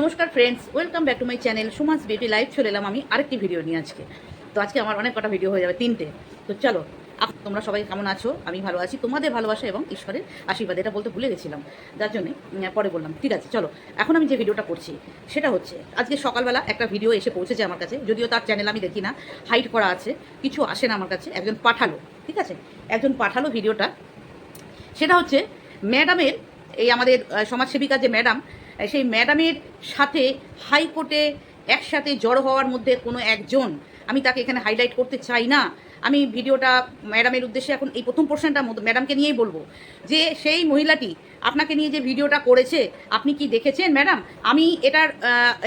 নমস্কার friends welcome back to my channel Suma's beauty live চলে এলাম আমি আরেকটি ভিডিও নিয়ে আজকে। তো আজকে আমার অনেক কটা ভিডিও হয়ে যাবে, তিনটে। তো চলো তোমরা সবাই কেমন আছো? আমি ভালো আছি। তোমাদের ভালোবাসা এবং ঈশ্বরের আশীর্বাদ, এটা বলতে ভুলে গেছিলাম। যার জন্যে পরে বললাম। ঠিক আছে, চলো, এখন আমি যে ভিডিওটা করছি, সেটা হচ্ছে, আজকে সকালবেলা একটা ভিডিও এসে পৌঁছেছে আমার কাছে, যদিও তার চ্যানেল আমি দেখি না হাইট করা আছে, কিছু আসে না আমার কাছে, একজন পাঠালো, ঠিক আছে? একজন পাঠালো ভিডিওটা সেটা হচ্ছে ম্যাডামের এই আমাদের সমাজসেবিকা যে ম্যাডাম সেই ম্যাডামের সাথে হাইকোর্টে একসাথে জড়ো হওয়ার মধ্যে কোনো একজন, আমি তাকে এখানে হাইলাইট করতে চাই না। আমি ভিডিওটা ম্যাডামের উদ্দেশ্যে এখন এই প্রথম পোর্শনটা ম্যাডামকে নিয়েই বলব যে সেই মহিলাটি আপনাকে নিয়ে যে ভিডিওটা করেছে, আপনি কি দেখেছেন ম্যাডাম? আমি এটার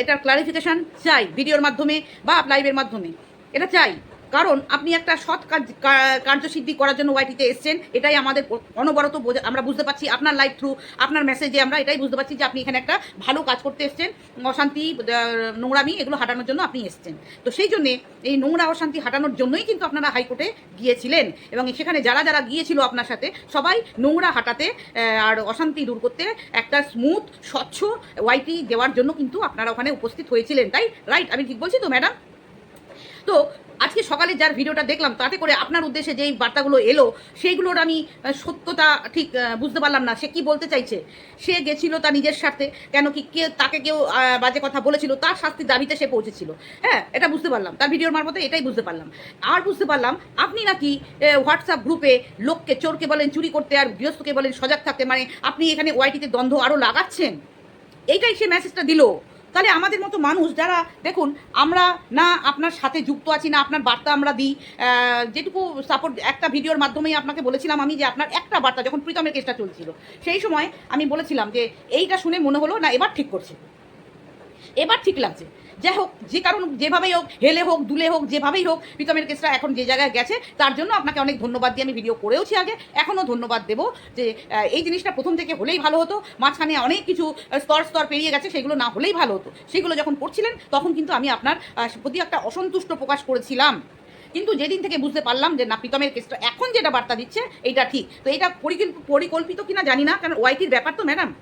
এটার ক্লারিফিকেশান চাই ভিডিওর মাধ্যমে বা লাইভের মাধ্যমে। এটা চাই। কারণ আপনি একটা সৎ কার্য কার্যসিদ্ধি করার জন্য ওয়াইটিতে এসছেন, এটাই আমাদের অনবরত আমরা বুঝতে পারছি আপনার লাইভ থ্রু আপনার মেসেজে আমরা এটাই বুঝতে পারছি যে আপনি এখানে একটা ভালো কাজ করতে এসছেন। অশান্তি নোংরামি এগুলো হাঁটানোর জন্য আপনি এসছেন। তো সেই জন্যে এই নোংরা অশান্তি হাঁটানোর জন্যই কিন্তু আপনারা হাইকোর্টে গিয়েছিলেন এবং সেখানে যারা যারা গিয়েছিল আপনার সাথে, সবাই নোংরা হাঁটাতে আর অশান্তি দূর করতে একটা স্মুথ স্বচ্ছ ওয়াইটি দেওয়ার জন্য কিন্তু আপনারা ওখানে উপস্থিত হয়েছিলেন। তাই রাইট আমি ঠিক বলছি তো ম্যাডাম তো আজকে সকালে যার ভিডিওটা দেখলাম, তাতে করে আপনার উদ্দেশ্যে যেই বার্তাগুলো এলো, সেইগুলোর আমি সত্যতা ঠিক বুঝতে পারলাম না। সে কি বলতে চাইছে? সে গেছিল তার নিজের স্বার্থে, কেন কি কে, তাকে কেউ বাজে কথা বলেছিল, তার শাস্তির দাবিতে সে পৌঁছেছিল। হ্যাঁ এটা বুঝতে পারলাম। তার ভিডিওর মারফতে এটাই বুঝতে পারলাম। আর বুঝতে পারলাম, আপনি নাকি হোয়াটসঅ্যাপ গ্রুপে লোককে, চোরকে বলেন, চুরি করতে আর গৃহস্থকে বলেন, সজাগ থাকতে মানে আপনি এখানে ওয়াইটিতে দ্বন্দ্ব আরও লাগাচ্ছেন? এইটাই সে মেসেজটা দিল। তাহলে আমাদের মতো মানুষ যারা, দেখুন, আমরা না আপনার সাথে যুক্ত আছি, না আপনার বার্তা আমরা দিই যেটুকু সাপোর্ট একটা ভিডিওর মাধ্যমেই আপনাকে বলেছিলাম আমি যে আপনার একটা বার্তা, যখন প্রীতমের কেসটা চলছিল, সেই সময় আমি বলেছিলাম যে, এইটা শুনে মনে হলো, না, এবার ঠিক করছে। এবার ঠিক লাগছে। যাই হোক, যে কারণ যেভাবেই হোক, হেলে হোক, দুলে হোক, যেভাবেই হোক, প্রীতমের কেসটা এখন যে জায়গায় গেছে, তার জন্য আপনাকে অনেক ধন্যবাদ দিয়ে আমি ভিডিও করেওছি আগে। এখনও ধন্যবাদ দেবো যে এই জিনিসটা প্রথম থেকে হলেই ভালো হতো। মাঝখানে অনেক কিছু স্তর স্তর পেরিয়ে গেছে, সেগুলো না হলেই ভালো হতো। সেগুলো যখন করছিলেন, তখন কিন্তু আমি আপনার প্রতি একটা অসন্তুষ্ট প্রকাশ করেছিলাম। কিন্তু যেদিন থেকে বুঝতে পারলাম যে, না, প্রীতমের কেসটা এখন যেটা বার্তা দিচ্ছে, এইটা ঠিক। তো এটা পরিকল্প- পরিকল্পিত কিনা জানি না, কারণ ওয়াইটির ব্যাপার তো, ম্যাডাম।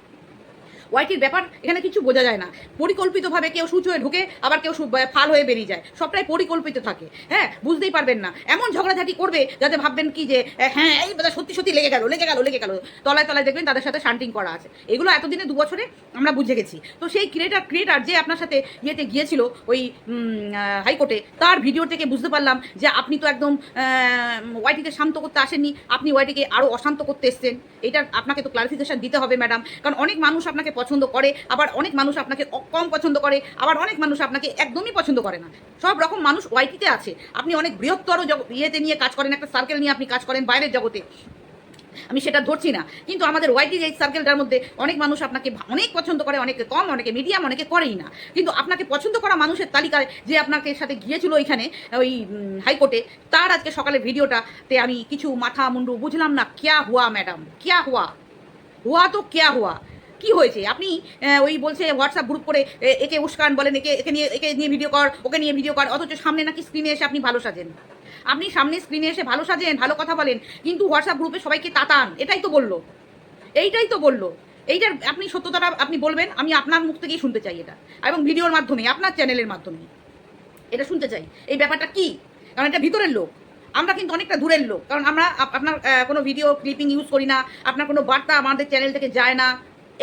ওয়াইটির ব্যাপার, এখানে কিছু বোঝা যায় না। পরিকল্পিতভাবে কেউ সুচ হয়ে ঢুকে, আবার কেউ ফাল হয়ে বেরিয়ে যায়। সবটাই পরিকল্পিত থাকে। হ্যাঁ বুঝতেই পারবেন না। এমন ঝগড়াঝাটি করবে যাতে ভাববেন কি যে হ্যাঁ এই সত্যি সত্যি লেগে গেল লেগে গেল লেগে গেল। তলায় তলায় দেখবেন তাদের সাথে শান্টিং করা আছে। এগুলো এতদিনে দু বছরে আমরা বুঝে গেছি। তো সেই ক্রিয়েটার ক্রিয়েটার যে আপনার সাথে ইয়েতে গিয়েছিল, ওই হাইকোর্টে তার ভিডিও থেকে বুঝতে পারলাম যে আপনি তো একদম ওয়াইটিকে শান্ত করতে আসেননি। আপনি ওয়াইটিকে আরও অশান্ত করতে এসছেন। এটা আপনাকে তো ক্লারিফিকেশন দিতে হবে ম্যাডাম কারণ অনেক মানুষ আপনাকে পছন্দ করে, আবার অনেক মানুষ আপনাকে কম পছন্দ করে, আবার অনেক মানুষ আপনাকে একদমই পছন্দ করে না। সব রকম মানুষ ওয়াইটিতে আছে। আপনি অনেক বৃহত্তর ইয়েতে নিয়ে কাজ করেন, একটা সার্কেল নিয়ে আপনি কাজ করেন বাইরের জগতে। আমি সেটা ধরছি না। কিন্তু আমাদের ওয়াইটির এই সার্কেলটার মধ্যে অনেক মানুষ আপনাকে অনেক পছন্দ করে, অনেকে কম, অনেকে মিডিয়াম অনেকে করেই না। কিন্তু আপনাকে পছন্দ করা মানুষের তালিকায় যে আপনাকে সাথে গিয়েছিল ওইখানে, ওই হাইকোর্টে, তার আজকে সকালে ভিডিওটাতে আমি কিছু মাথা মুন্ডু বুঝলাম না, ক্যা হুয়া, ম্যাডাম? ক্যা হুয়া? হুয়া তো ক্যা হুয়া? কি হয়েছে? আপনি ওই বলছে হোয়াটসঅ্যাপ গ্রুপ করে একে উস্কান বলেন, একে একে নিয়ে একে নিয়ে ভিডিও কর, ওকে নিয়ে ভিডিও কর, অথচ সামনে নাকি স্ক্রিনে এসে আপনি ভালো সাজেন। আপনি সামনে স্ক্রিনে এসে ভালো সাজেন, ভালো কথা বলেন, কিন্তু হোয়াটসঅ্যাপ গ্রুপে সবাইকে তাতান, এটাই তো বলল। এইটাই তো বলল। এইটার, আপনি সত্যতাটা আপনি বলবেন, আমি আপনার মুখ থেকেই শুনতে চাই এটা, এবং ভিডিওর মাধ্যমে, আপনার চ্যানেলের মাধ্যমে। এটা শুনতে চাই। এই ব্যাপারটা কি? কারণ এটা ভিতরের লোক। আমরা কিন্তু অনেকটা দূরের লোক, কারণ আমরা আপনার কোনো ভিডিও ক্লিপিং ইউজ করি না, আপনার কোনো বার্তা আমাদের চ্যানেল থেকে যায় না।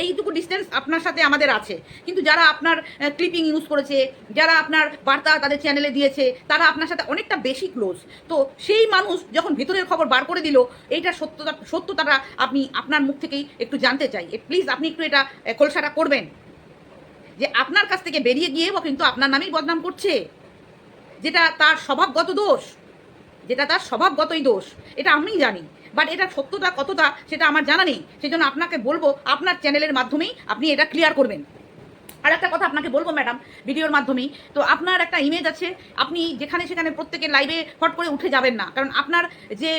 এইটুকু ডিস্টেন্স আপনার সাথে আমাদের আছে। কিন্তু যারা আপনার ক্লিপিং ইউজ করেছে, যারা আপনার বার্তা তাদের চ্যানেলে দিয়েছে, তারা আপনার সাথে অনেকটা বেশি ক্লোজ তো সেই মানুষ যখন ভিতরের খবর বার করে দিল, এইটা সত্যতা, সত্যতাটা আপনি আপনার মুখ থেকেই একটু জানতে চাই। প্লিজ আপনি একটু এটা খোলসাটা করবেন। যে আপনার কাছ থেকে বেরিয়ে গিয়েও কিন্তু আপনার নামেই বদনাম করছে। যেটা তার স্বভাবগত দোষ, যেটা তার স্বভাবগতই দোষ, এটা আমি জানি। বাট এটা সত্যতা কতটা সেটা আমার জানা নেই। সেই জন্য আপনাকে বলব, আপনার চ্যানেলের মাধ্যমেই আপনি এটা ক্লিয়ার করবেন। আর একটা কথা আপনাকে বলব ম্যাডাম ভিডিওর মাধ্যমেই। তো আপনার একটা ইমেজ আছে, আপনি যেখানে সেখানে প্রত্যেকে লাইভে ফট করে উঠে যাবেন না। কারণ আপনার যে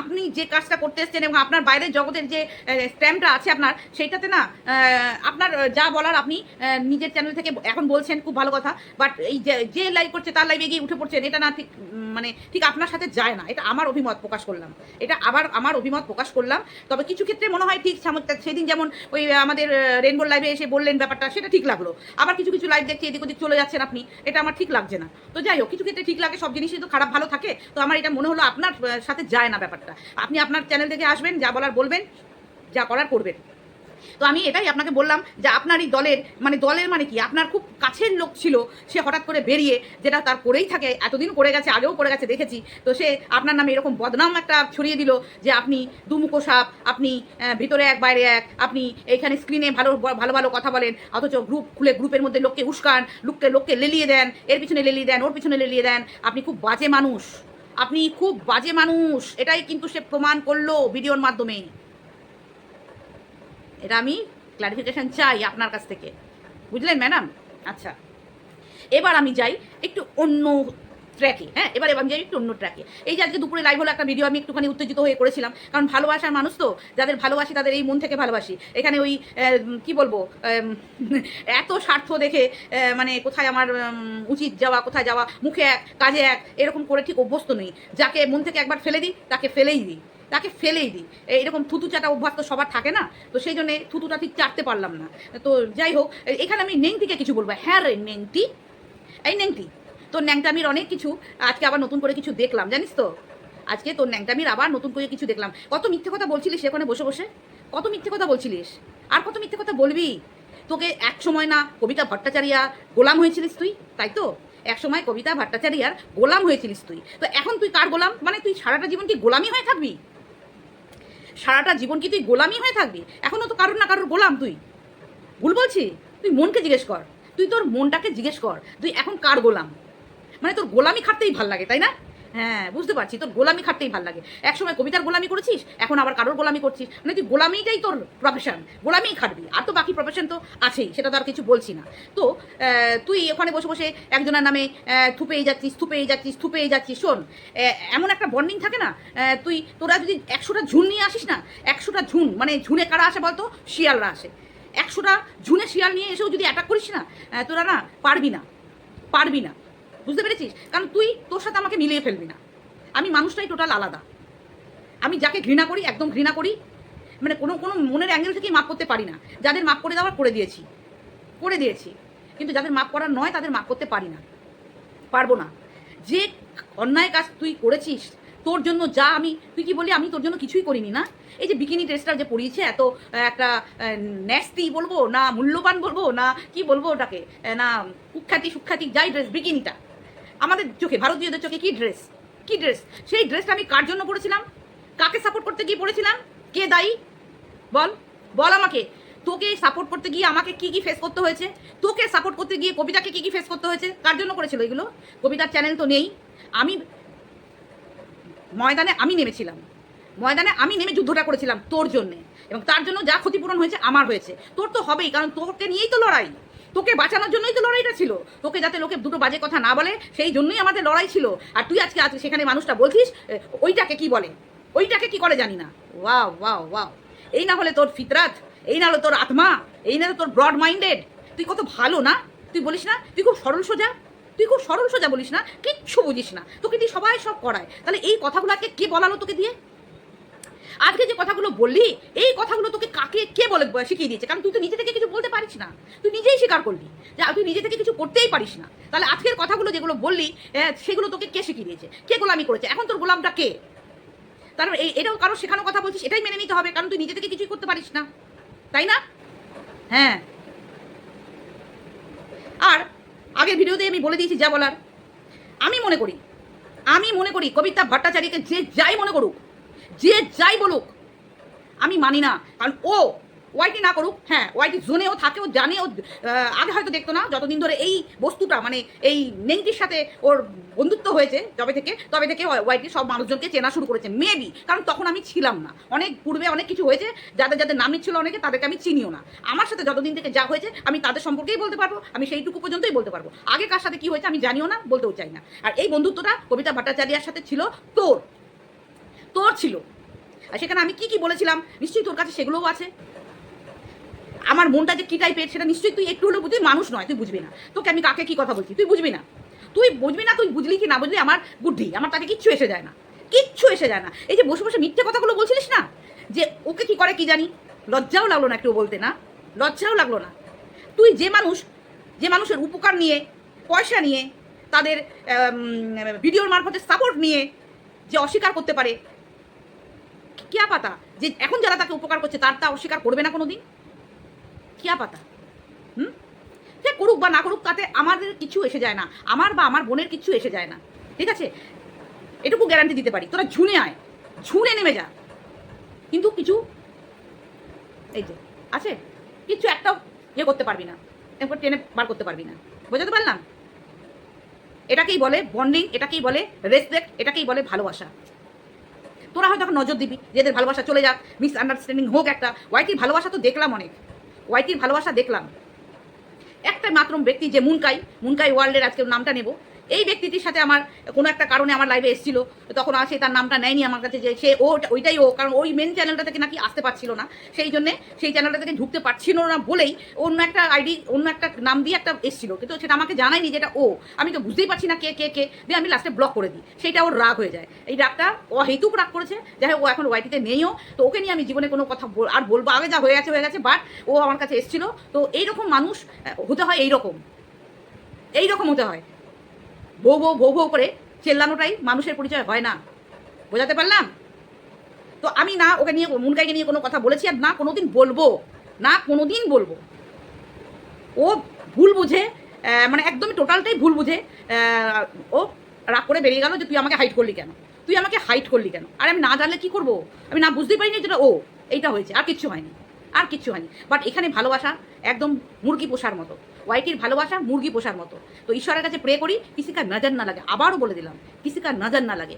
আপনি যে কাজটা করতে এসেছেন এবং আপনার বাইরের জগতের যে স্ট্যাম্পটা আছে আপনার, সেইটাতে না আপনার যা বলার আপনি নিজের চ্যানেল থেকে এখন বলছেন, খুব ভালো কথা বাট এই যে- লাইভ করছে তার লাইভে গিয়ে উঠে পড়ছেন, এটা না ঠিক মানে ঠিক আপনার সাথে যায় না, এটা আমার অভিমত প্রকাশ করলাম, এটা আবার আমার অভিমত প্রকাশ করলাম, তবে কিছু ক্ষেত্রে মনে হয় ঠিক সেদিন যেমন ওই আমাদের রেনবোর লাইভে এসে বললেন ব্যাপারটা, সেটা ঠিক লাগল, আবার কিছু কিছু লাইভ দেখছি, এদিক ওদিক চলে যাচ্ছেন আপনি, এটা আমার ঠিক লাগছে না, তো যাই হোক, কিছু ক্ষেত্রে ঠিক লাগে, সব জিনিসই তো খারাপ ভালো থাকে, তো আমার এটা মনে হলো আপনার সাথে যায় না ব্যাপারটা। আপনি আপনার চ্যানেল থেকে আসবেন, যা বলার বলবেন, যা করার করবেন। তো আমি এটাই আপনাকে বললাম যে আপনারই দলের মানে দলের মানে কি? আপনার খুব কাছের লোক ছিল, সে হঠাৎ করে বেরিয়ে, যেটা তার করেই থাকে, এতদিন করে গেছে, আগেও করে গেছে, দেখেছি। তো সে আপনার নামে এরকম বদনাম একটা ছড়িয়ে দিল যে আপনি দুমুখো সাপ, আপনি ভিতরে এক, বাইরে এক, আপনি এইখানে স্ক্রিনে ভালো ভালো ভালো কথা বলেন, অথচ গ্রুপ খুলে গ্রুপের মধ্যে লোককে উস্কান, লোককে লোককে লেলিয়ে দেন, এর পিছনে লেলিয়ে দেন, ওর পিছনে লেলিয়ে দেন। আপনি খুব বাজে মানুষ। আপনি খুব বাজে মানুষ। এটাই কিন্তু সে প্রমাণ করল ভিডিওর মাধ্যমে। এটা আমি ক্লারিফিকেশান চাই আপনার কাছ থেকে। বুঝলেন ম্যাডাম আচ্ছা। এবার আমি যাই একটু অন্য ট্র্যাকে হ্যাঁ? এবার আমি যাই একটু অন্য ট্র্যাকে এই যে আজকে দুপুরে লাইভ হলো একটা ভিডিও আমি একটুখানি উত্তেজিত হয়ে করেছিলাম। কারণ ভালোবাসার মানুষ তো, যাদের ভালোবাসি তাদের এই মন থেকে ভালোবাসি। এখানে ওই কি বলব এত স্বার্থ দেখে মানে কোথায় আমার উচিত যাওয়া, কোথায় যাওয়া, মুখে এক, কাজে এক, এরকম করে ঠিক অভ্যস্ত নই। যাকে মন থেকে একবার ফেলে দিই, তাকে ফেলেই দিই। তাকে ফেলেই দিই। এইরকম থুতু চাটা অভ্যাস তো সবার থাকে না? তো সেই জন্যে থুতুটা ঠিক চাটতে পারলাম না। তো যাই হোক এখানে আমি নেংটিকে কিছু বলব। হ্যাঁ রে, নেংটি। এই নেংটি তোর ন্যাংটামির অনেক কিছু, আজকে আবার নতুন করে কিছু দেখলাম, জানিস তো? আজকে তোর ন্যাংটামির আবার নতুন করে কিছু দেখলাম। কত মিথ্যে কথা বলছিলিস সেখানে বসে বসে? কত মিথ্যে কথা বলছিলিস? আর কত মিথ্যে কথা বলবি? তোকে এক সময় না কবিতা ভট্টাচারিয়া গোলাম হয়েছিলিস তুই, তাই তো? এক সময় কবিতা ভট্টাচারিয়ার গোলাম হয়েছিলিস তুই। তো এখন তুই কার গোলাম? মানে তুই সারাটা জীবন কি গোলামি হয়ে থাকবি? সারাটা জীবন কি তুই গোলামি হয়ে থাকবি? এখনও তো কারোর না কারোর গোলাম তুই। ভুল বলছি? তুই মনকে জিজ্ঞেস কর। তুই তোর মনটাকে জিজ্ঞেস কর, তুই এখন কার গোলাম? মানে তোর গোলামি খাটতেই ভালো লাগে, তাই না? হ্যাঁ বুঝতে পারছি, তোর গোলামি খাটতেই ভালো লাগে। এক সময় কবিতার গোলামি করেছিস, এখন আবার কারোর গোলামি করছিস। মানে তুই গোলামিটাই তোর প্রফেশন গোলামিই খাটবি। আর তো বাকি প্রফেশন তো আছেই, সেটা তো আর কিছু বলছি না। তো তুই ওখানে বসে বসে একজনের নামে থুপেই যাচ্ছিস থুপেই যাচ্ছিস থুপেই যাচ্ছিস, শোন এমন একটা বন্ডিং থাকে না তুই, তোরা যদি একশোটা ঝুন নিয়ে আসিস না, একশোটা ঝুন মানে ঝুনে কারা আসে বলতো? শিয়ালরা আসে। একশোটা ঝুনে শিয়াল নিয়ে এসেও যদি অ্যাটাক করিস না তোরা না পারবি না পারবি না। বুঝতে পেরেছিস? কারণ তুই তোর সাথে আমাকে মিলিয়ে ফেলবি না। আমি মানুষটাই টোটাল আলাদা। আমি যাকে ঘৃণা করি, একদম ঘৃণা করি মানে কোনো কোনো মনের অ্যাঙ্গেল থেকেই মাপ করতে পারি না। যাদের মাপ করে দেওয়ার করে দিয়েছি। করে দিয়েছি। কিন্তু যাদের মাপ করার নয়, তাদের মাপ করতে পারি না। পারব না। যে অন্যায় কাজ তুই করেছিস, তোর জন্য যা আমি, তুই কি বলি আমি তোর জন্য কিছুই করিনি না? এই যে বিকিনি ড্রেসটা যে পরিয়েছে, এত, একটা ন্যাস্তি বলব না, মূল্যবান বলব না, কি বলব ওটাকে? না, কুখ্যাতি, সুখ্যাতি, যাই ড্রেস বিকিনিটা আমাদের চোখে, ভারতীয়দের চোখে কি ড্রেস কি ড্রেস সেই ড্রেসটা আমি কার জন্য পরেছিলাম? কাকে সাপোর্ট করতে গিয়ে পড়েছিলাম কে দায়ী? বল বল আমাকে। তোকে সাপোর্ট করতে গিয়ে আমাকে কি কি ফেস করতে হয়েছে? তোকে সাপোর্ট করতে গিয়ে কবিতাকে কি কি ফেস করতে হয়েছে? কার জন্য করেছিল এগুলো? কবিতার চ্যানেল তো নেই। আমি ময়দানে আমি নেমেছিলাম। ময়দানে আমি নেমে যুদ্ধটা করেছিলাম তোর জন্যে। এবং তার জন্য যা ক্ষতিপূরণ হয়েছে, আমার হয়েছে। তোর তো হবেই, কারণ তোকে নিয়েই তো লড়াই। তোকে বাঁচানোর জন্যই তো লড়াইটা ছিল। তোকে যাতে লোকে দুটো বাজে কথা না বলে, সেই জন্যই আমাদের লড়াই ছিল। আর তুই আজকে আজকে সেখানে মানুষটা বলছিস ওইটাকে কি বলে? ওইটাকে কি করে জানি না। Wow wow wow. এই না হলে তোর ফিতরাত, এই না হলে তোর আত্মা, এই না হলে তোর ব্রড মাইন্ডেড তুই কত ভালো না? তুই বলিস না? তুই খুব সরল সোজা। তুই খুব সরল সোজা বলিস না? কিচ্ছু বুঝিস না। তোকে দিয়ে সবাই সব করায়। তাহলে এই কথাগুলোকে কে বলালো তোকে দিয়ে? আজকে যে কথাগুলো বললি, এই কথাগুলো তোকে কাকে, কে বলে শিখিয়ে দিয়েছে? কারণ তুই তো নিজে থেকে কিছু বলতে পারিস না। তুই নিজেই স্বীকার করলি যে, তুই নিজে থেকে কিছু করতেই পারিস না। তাহলে আজকের কথাগুলো যেগুলো বললি সেগুলো তোকে কে শিখিয়ে দিয়েছে? কে গোলামি করেছে? এখন তোর গোলামটা কে? মানে এই, এটাও কারও শেখানো কথা বলছিস, এটাই মেনে নিতে হবে, কারণ তুই নিজে থেকে কিছুই করতে পারিস না। তাই না? হ্যাঁ। আর আগের ভিডিওতে আমি বলে দিয়েছি যা বলার। আমি মনে করি, আমি মনে করি কবিতা ভট্টাচার্যকে যে যাই মনে করুক যে যাই বলুক, আমি মানি না। কারণ ও ওয়াইটি না করুক হ্যাঁ ওয়াইটি জোনেও থাকে ও জানে ও আগে হয়তো দেখতো না, যতদিন ধরে এই বস্তুটা মানে এই নেংটির সাথে ওর বন্ধুত্ব হয়েছে তবে থেকে তবে থেকে ওয়াইটি সব মানুষজনকে চেনা শুরু করেছে মেবি কারণ তখন আমি ছিলাম না। অনেক পূর্বে অনেক কিছু হয়েছে, যাদের যাদের নাম ছিল অনেকে, তাদেরকে আমি চিনিও না। আমার সাথে যতদিন থেকে যা হয়েছে, আমি তাদের সম্পর্কেই বলতে পারব, আমি সেইটুকু পর্যন্তই বলতে পারব। আগে কার সাথে কি হয়েছে, আমি জানিও না, বলতেও চাই না। আর এই বন্ধুত্বটা কবিতা ভট্টাচার্যার সাথে ছিল তোর। তোর ছিল। আর সেখানে আমি কি কি বলেছিলাম, নিশ্চয়ই তোর কাছে সেগুলোও আছে। আমার মনটা যে কি টাইপের সেটা নিশ্চয়ই তুই একটু হলেও বুঝবি, মানুষ নয়, তুই বুঝবি না। তোকে আমি কাকে কি কথা বলছি, তুই বুঝবি না। তুই বুঝবি না, তুই বুঝলি কি না বুঝলি, আমার বুদ্ধি, আমার তাকে কিচ্ছু এসে যায় না। কিচ্ছু এসে যায় না। এই যে বসে বসে মিথ্যে কথাগুলো বলছিলিস না, যে ওকে কি করে কি জানি, লজ্জাও লাগল না একটু বলতে না, লজ্জাও লাগল না। তুই যে মানুষ, যে মানুষের উপকার নিয়ে, পয়সা নিয়ে, তাদের ভিডিওর মারফতে সাপোর্ট নিয়ে যে অস্বীকার করতে পারে কিয়া পাতা? যে এখন যারা তাকে উপকার করছে, তার তা অস্বীকার করবে না কোনো দিন কিয়া পাতা? হুম? সে করুক বা না করুক, তাতে আমাদের কিছু এসে যায় না। আমার বা আমার বোনের কিছু এসে যায় না। ঠিক আছে? এটুকু গ্যারান্টি দিতে পারি। তোরা ঝুনে আয়। ঝুনে নেমে যা। কিন্তু কিছু, এই যে, আছে? কিছু একটাও ইয়ে করতে পারবি না। এরপর টেনে বার করতে পারবি না। বোঝাতে পারলাম? এটাকেই বলে বন্ডিং এটাকেই বলে রেসপেক্ট এটাকেই বলে ভালোবাসা। তোরা হয়তো এখন নজর দিবি যেদের ভালোবাসা চলে যাক মিস আন্ডারস্ট্যান্ডিং হোক একটা। ওয়াইটির ভালোবাসা তো দেখলাম অনেক। ওয়াইটির ভালোবাসা দেখলাম। একটা মাত্র ব্যক্তি যে মুনকাই মুনকাই ওয়ার্ল্ডের আজকে নামটা নেব। এই ব্যক্তিটির সাথে আমার কোনো একটা কারণে আমার লাইভে এসেছিল, তখন আসে তার নামটা নেয়নি আমার কাছে, যে সে ও ওইটাই ও, কারণ ওই মেন চ্যানেলটা থেকে নাকি আসতে পারছিল না। সেই জন্যে সেই চ্যানেলটা থেকে ঢুকতে পারছিল না বলেই অন্য একটা আইডি অন্য একটা নাম দিয়ে একটা এসেছিল। কিন্তু সেটা আমাকে জানায়নি যেটা ও। আমি তো বুঝতেই পারছি না কে কে কে, দিয়ে আমি লাস্টে ব্লক করে দিই। সেইটা ওর রাগ হয়ে যায়। এই রাগটা ও হেতুক রাগ করেছে। যাই ও এখন ওয়াইটিতে নেইও। তো ওকে নিয়ে আমি জীবনে কোনো কথা আর বলব, আগে যা হয়ে গেছে হয়ে গেছে বাট ও আমার কাছে এসেছিল। তো এইরকম মানুষ হতে হয় এইরকম। এইরকম হতে হয়। বউ বউ বউ বউ করে চেল্লানোটাই মানুষের পরিচয় হয় না। বোঝাতে পারলাম? তো আমি না ওকে নিয়ে, মুনকাইকে নিয়ে কোনো কথা বলেছি আর না কোনো দিন বলব, না কোনো দিন বলব। ও ভুল বুঝে মানে একদমই টোটালটাই ভুল বুঝে ও রাগ করে বেরিয়ে গেল যে তুই আমাকে হাইট করলি কেন? তুই আমাকে হাইট করলি কেন? আর আমি না জানলে কি করব? আমি না বুঝতেই পারিনি যেটা ও, এইটা হয়েছে, আর কিচ্ছু হয়নি। আর কিচ্ছু হয়নি। বাট এখানে ভালোবাসা একদম মুরগি পোষার মতো। ওয়াইটির ভালোবাসা মুরগি পোষার মতো। তো ঈশ্বরের কাছে প্রে করি, কিসিকার নজর না লাগে। আবারও বলে দিলাম, কিসিকার নজর না লাগে।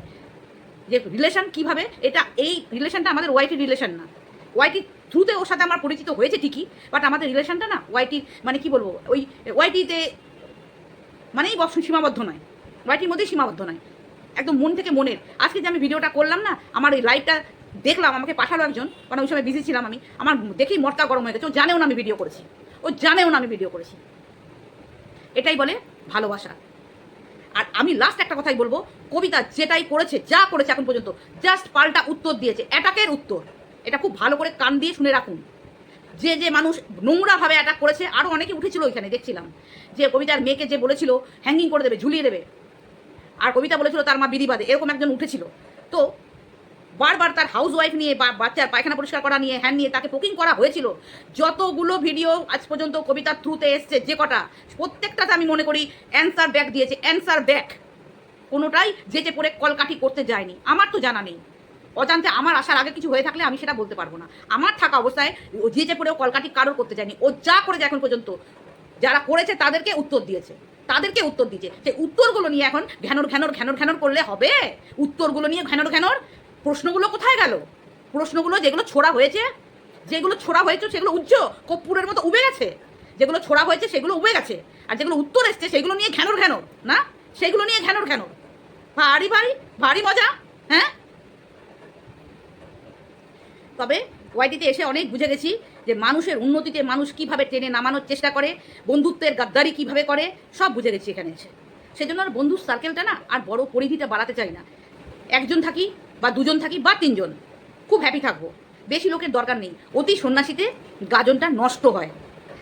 যে রিলেশন কীভাবে, এটা এই রিলেশনটা আমাদের ওয়াইটির রিলেশন না। ওয়াইটির থ্রুতে ওর সাথে আমার পরিচিত হয়েছে ঠিকই বাট আমাদের রিলেশনটা না ওয়াইটির মানে কি বলব, ওই ওয়াইটিতে মানেই সীমাবদ্ধ নয়। ওয়াইটির মধ্যেই সীমাবদ্ধ নয়। একদম মন থেকে মনের। আজকে যে আমি ভিডিওটা করলাম না, আমার এই লাইভটা দেখলাম আমাকে পাঠালো একজন কারণ ওই সময় বিজি ছিলাম আমি, আমার দেখেই মটকা গরম হয়ে গেছে, ও জানেও না আমি ভিডিও করেছি, ও জানেও না আমি ভিডিও করেছি। এটাই বলে ভালোবাসা। আর আমি লাস্ট একটা কথাই বলব, কবিতা যেটাই করেছে, যা করেছে এখন পর্যন্ত জাস্ট পাল্টা উত্তর দিয়েছে অ্যাটাকের উত্তর। এটা খুব ভালো করে কান দিয়ে শুনে রাখুন। যে যে মানুষ নোংরাভাবে অ্যাটাক করেছে আরও অনেকে উঠেছিল ওইখানে, দেখছিলাম। যে কবিতার মেয়েকে যে বলেছিল হ্যাঙ্গিং করে দেবে, ঝুলিয়ে দেবে। আর কবিতা বলেছিল, তার মা বিধিবাদে এরকম একজন উঠেছিল। তো বারবার তার হাউস ওয়াইফ নিয়ে বাচ্চার পায়খানা পরিষ্কার করা নিয়ে হ্যান্ড নিয়ে তাকে পোকিং করা হয়েছিল। যতগুলো ভিডিও আজ পর্যন্ত কবিতার থ্রুতে এসছে, যে কটা, প্রত্যেকটাতে আমি মনে করি অ্যান্সার ব্যাক দিয়েছে অ্যান্সার ব্যাক কোনোটাই যেচে পড়ে কলকাঠি করতে যায়নি। আমার তো জানা নেই। অজান্তে আমার আসার আগে কিছু হয়ে থাকলে আমি সেটা বলতে পারব না। আমার থাকা অবস্থায় ও যেচে পড়েও কলকাঠি কারোর করতে যায়নি। ও যা করেছে এখন পর্যন্ত, যারা করেছে তাদেরকে উত্তর দিয়েছে। তাদেরকে উত্তর দিয়েছে। সেই উত্তরগুলো নিয়ে এখন ঘ্যানোর ঘ্যানোর ঘ্যানোর ঘ্যানোর করলে হবে? উত্তরগুলো নিয়ে ঘ্যানোর ঘ্যানোর প্রশ্নগুলো কোথায় গেল? প্রশ্নগুলো যেগুলো ছোড়া হয়েছে, যেগুলো ছোড়া হয়েছে সেগুলো উজ্জ কপ্পুরের মতো উবে গেছে। যেগুলো ছোড়া হয়েছে সেগুলো উবে গেছে। আর যেগুলো উত্তর এসছে সেগুলো নিয়ে ঘ্যানোর ঘ্যানোর, না? সেগুলো নিয়ে ঘ্যানোর ঘ্যানোর। ভারী ভারী ভারী মজা হ্যাঁ? তবে ওয়াইটিতে এসে অনেক বুঝে গেছি যে মানুষের উন্নতিতে মানুষ কীভাবে টেনে নামানোর চেষ্টা করে, বন্ধুত্বের গাদ্দারি কীভাবে করে, সব বুঝে গেছি এখানে এসে। সেজন্য আর বন্ধুর সার্কেলটা না আর বড় পরিধিটা বাড়াতে চাই না। একজন থাকি বা দুজন থাকি বা তিনজন, খুব হ্যাপি থাকব। বেশি লোকের দরকার নেই। অতি সন্ন্যাসীতে গাজনটা নষ্ট হয়।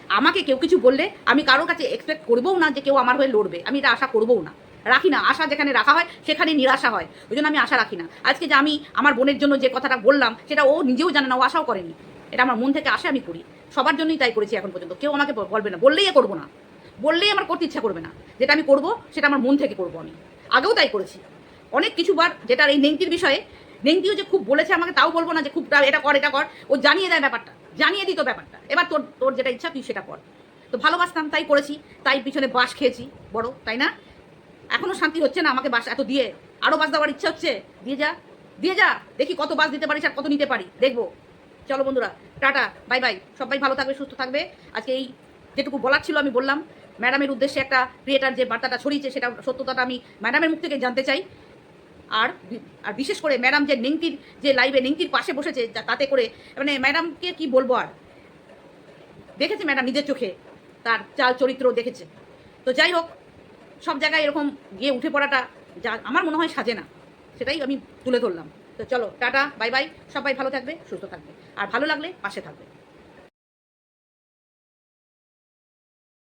আমাকে কেউ কিছু বললে আমি কারোর কাছে এক্সপেক্ট করবও না যে কেউ আমার হয়ে লড়বে। আমি এটা আশা করবও না। রাখি না। আশা যেখানে রাখা হয়, সেখানে নিরাশা হয়। ওই জন্য আমি আশা রাখি না। আজকে যে আমি আমার বোনের জন্য যে কথাটা বললাম, সেটা ও নিজেও জানে না, ও আশাও করেনি। এটা আমার মন থেকে আশা আমি করি। সবার জন্যই তাই করেছি এখন পর্যন্ত। কেউ আমাকে বলবে না। বললেই করব না। বললেই আমার করতে ইচ্ছা করবে না। যেটা আমি করব, সেটা আমার মন থেকে করব আমি। আগেও তাই করেছি। অনেক কিছু বার যেটা এই নেংটির বিষয়ে, নেংটিও যে খুব বলেছে আমাকে, তাও বলব না যে খুব এটা কর এটা কর। ও জানিয়ে দেয় ব্যাপারটা, জানিয়ে দিত ব্যাপারটা। এবার তোর তোর যেটা ইচ্ছা তুই সেটা কর। তো ভালোবাসতাম, তাই করেছি, তাই পিছনে বাস খেয়েছি, বড়, তাই না? এখনও শান্তি হচ্ছে না আমাকে বাস এত দিয়ে। আরও বাস দেওয়ার ইচ্ছা হচ্ছে? দিয়ে যা দিয়ে যা। দেখি কত বাস দিতে পারিস আর কত নিতে পারি। দেখব। চলো বন্ধুরা, টাটা, বাই বাই। সবাই ভালো থাকবে, সুস্থ থাকবে। আজকে এই যেটুকু বলার ছিল আমি বললাম। ম্যাডামের উদ্দেশ্যে একটা ক্রিয়েটার যে বার্তাটা ছড়িয়েছে, সেটা সত্যতাটা আমি ম্যাডামের মুখ থেকে জানতে চাই। আর আর বিশেষ করে ম্যাডাম যে নিংটির, যে লাইভে নিংটির পাশে বসেছে তাতে করে মানে ম্যাডামকে কি বলব আর? দেখেছে ম্যাডাম নিজের চোখে, তার চাল চরিত্র দেখেছে। তো যাই হোক, সব জায়গায় এরকম গিয়ে উঠে পড়াটা যা, আমার মনে হয় সাজে না। সেটাই আমি তুলে ধরলাম। তো চলো, টাটা বাই বাই সবাই ভালো থাকবে, সুস্থ থাকবে। আর ভালো লাগলে পাশে থাকবে।